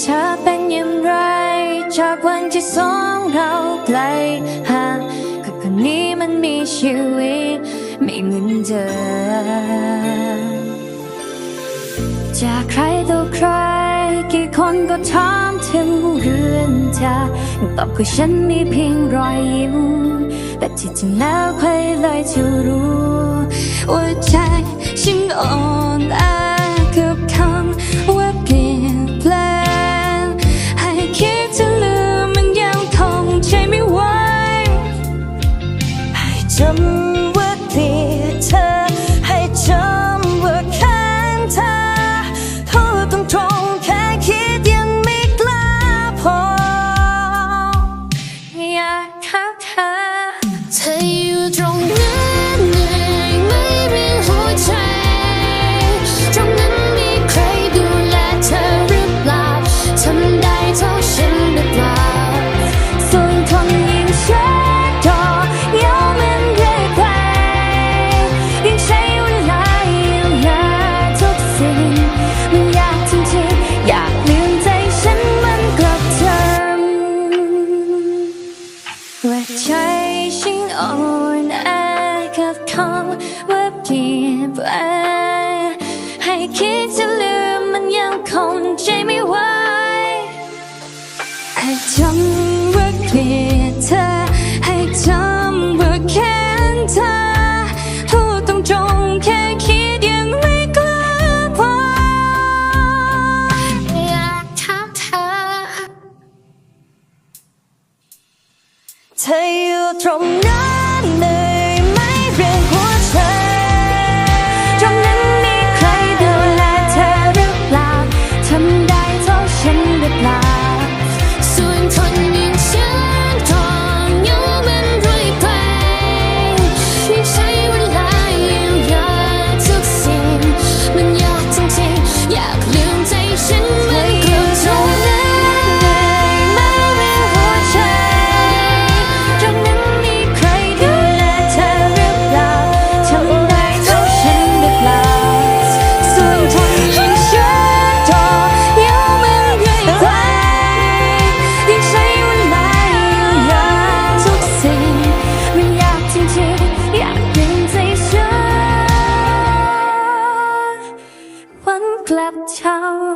เธอเป็นอย่างไร จากวันที่สองเราไกลห่างกัคนนี้มันมีชีวิตไม่เหมือนเดิมจากใครต่อใคร กี่คนก็ถามถึงเรื่องเธอตอบคือฉันมีเพียงรอยยิ้มแต่ที่จริงแล้วใครเลยจะรู้ จำว่าที่เธอ ว่ากี่แผลให้คิดจะลืมมันยังคงใจไม่ไหวให้จำว่าเกลียดเธอ ให้จำว่าแค้นเธอพูดตรงตงแค่คิดยังไม่กล้าอยากถามเธอ เธออยู่ตรงไหน 悄